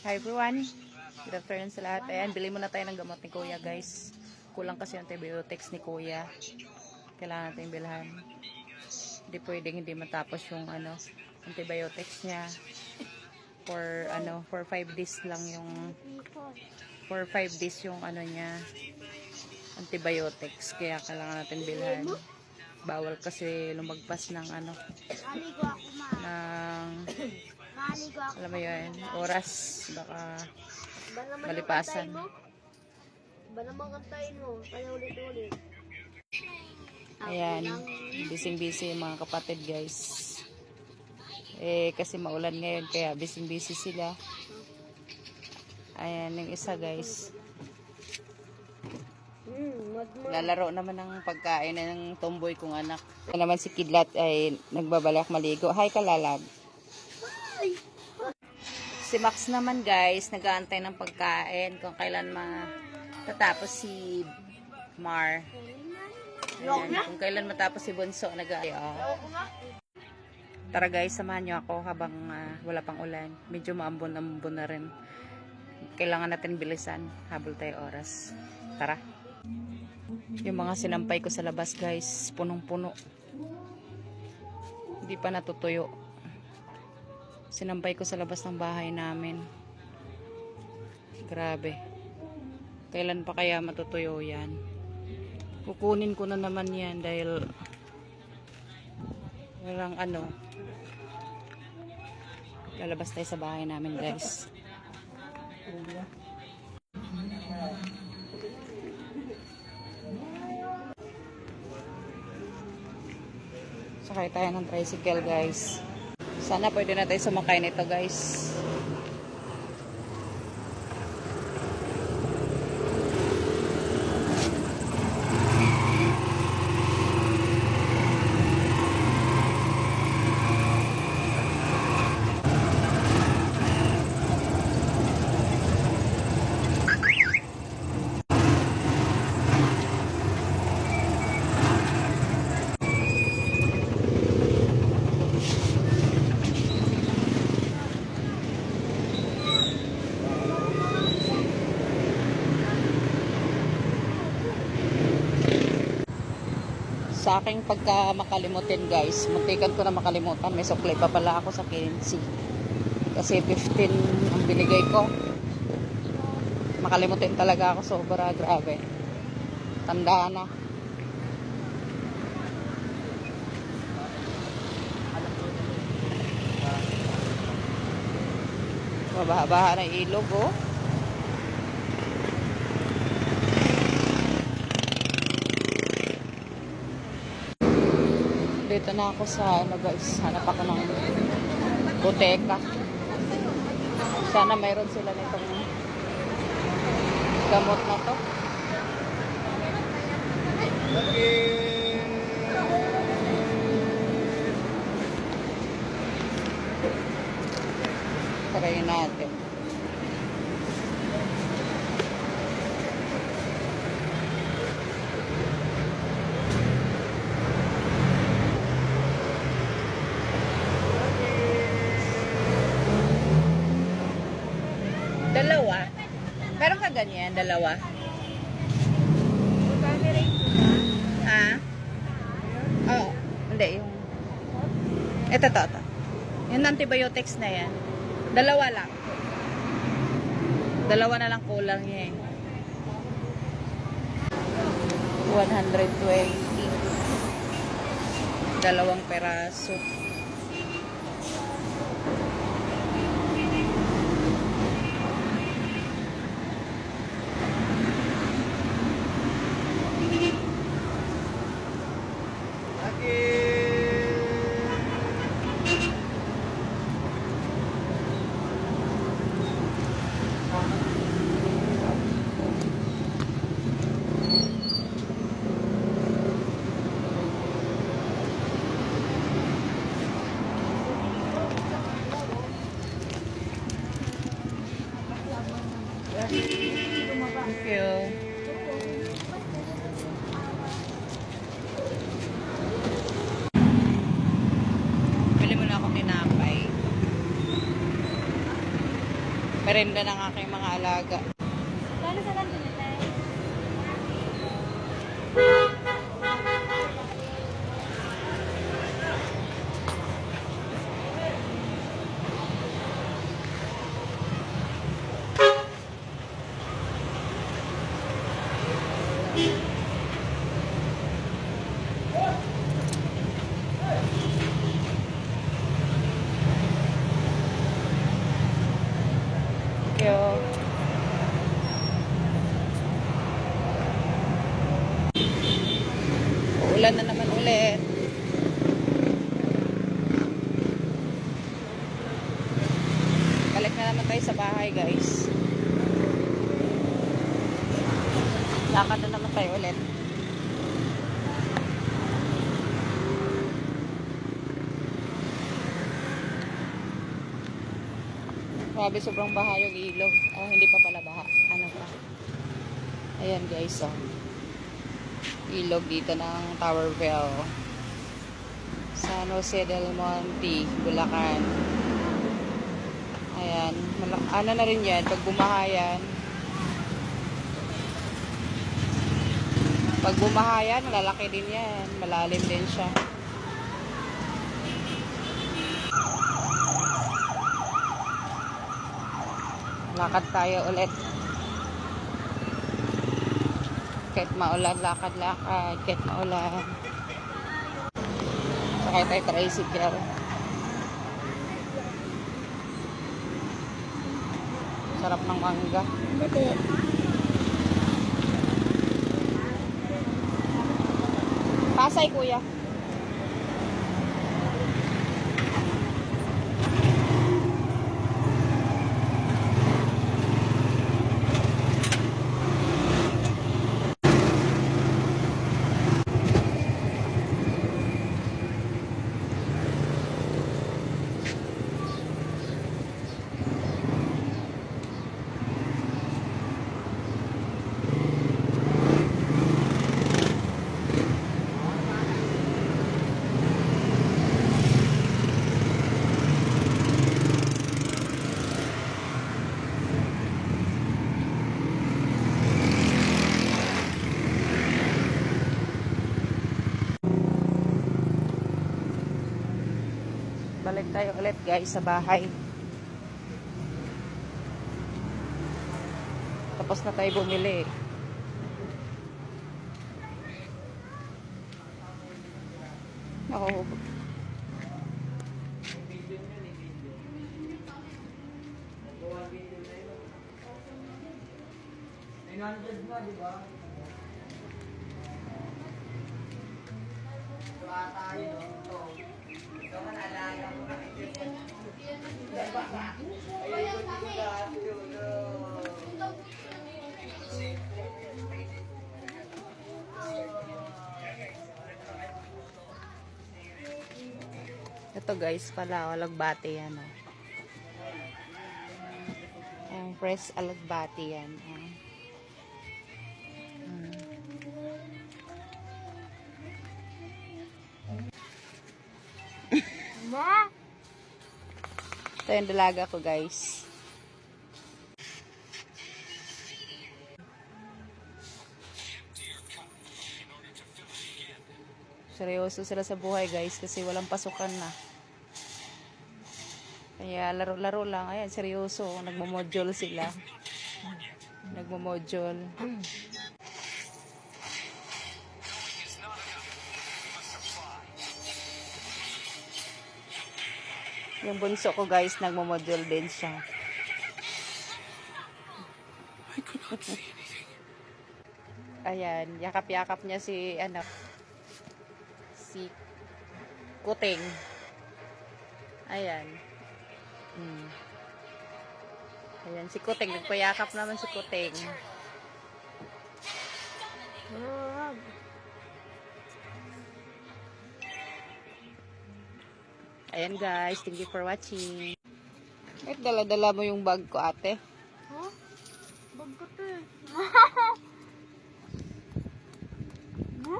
Hi everyone. Good afternoon sa lahat. Ayan, bili muna tayo ng gamot ni Kuya guys. Kulang kasi yung antibiotics ni Kuya. Kailangan natin bilhan. Hindi pwedeng hindi matapos yung ano, antibiotics niya. For ano, for 5 days lang yung for 5 days yung ano niya antibiotics. Kaya kailangan natin bilhan. Bawal kasi lumagpas ng ano, ng. Alam mo yun, oras. Baka Malipasan. Ba naman ang kantahin mo? Kaya ulit-ulit. Ayan, busy-busy mga kapatid guys. Eh, kasi maulan ngayon, kaya busy-busy sila. Ayan, yung isa guys. Hmm. Lalaro naman ng pagkain ng tomboy kong anak. Ito naman si Kidlat ay nagbabalak maligo. Hi, Kalalab. Si Max naman guys, nag-aantay ng pagkain kung kailan matatapos si Mar. Ayan, kung kailan matapos si Bunso, nag oh. Tara guys, samahan nyo ako habang ah, wala pang ulan. Medyo maambon-ambon na rin. Kailangan natin bilisan. Habol tayo oras. Tara. Yung mga sinampay ko sa labas guys, punong-puno. Hindi pa natutuyo. Sinampay ko sa labas ng bahay namin. Grabe. Kailan pa kaya matutuyo yan? Kukunin ko na naman yan dahil walang ano. Lalabas tayo sa bahay namin guys. Sakay tayo ng tricycle guys. Sana pwede na tayo sumakay nito guys. Sa aking pagka makalimutin guys, muntikan ko na makalimutan. May sukli pa pala ako sa 15. Kasi 15 ang binigay ko. Makalimutin talaga ako sobra. Grabe. Tandaan na. Mabaha-baha na ilog oh. Dito na ako sa ano guys, hanap ako ng boteka. Sana mayroon sila nitong gamot na to. Try natin. Dalawa. Meron ka ganyan, dalawa. Ha? Oo. Hindi, yung... Ito, to, to. Yung antibiotics na yan. Dalawa lang. Dalawa na lang kulang niya eh. 120. Dalawang peraso. Thank you. Bili mo na ako tinapay. Merenda ng aking mga alaga. Uulan na naman ulit. Balik na naman tayo sa bahay, guys. Lakad na naman tayo ulit. Grabe, sobrang baha yung ilog. Oh, hindi pa pala baha. Ano pa? Ayan, guys, oh. Ilog dito ng Tower Bell. San Jose del Monte, Bulacan. Ayan. Ano na rin yan, pag bumaha. Pag bumaha yan, malalaki din yan. Malalim din siya. Lakad tayo ulit. Kahit maulan, lakad-lakad. Kahit maulan. Sakay tayo tricycle. Sarap ng mangga. Pasay, kuya. Tayo ulit guys sa bahay. Tapos na tayo bumili. Oo. Ito guys pala, alagbati yan. Oh. Ang fresh alagbati yan. Oh. Ito yung dalaga ko guys. Seryoso sila sa buhay guys kasi walang pasukan na. Kaya laro-laro lang. Ayan, seryoso. Nagmo-module sila. Nagmo-module. Yung bunso ko guys, nagmo-module din siya. Ayan, yakap-yakap niya si ano si Kuting. Ayan. Hmm. Ayan, si Kuting. Nagpayakap naman si Kuting. Ayan guys, thank you for watching. Eh, dala-dala mo yung bag ko ate. ha? Bag ko to eh. Ha?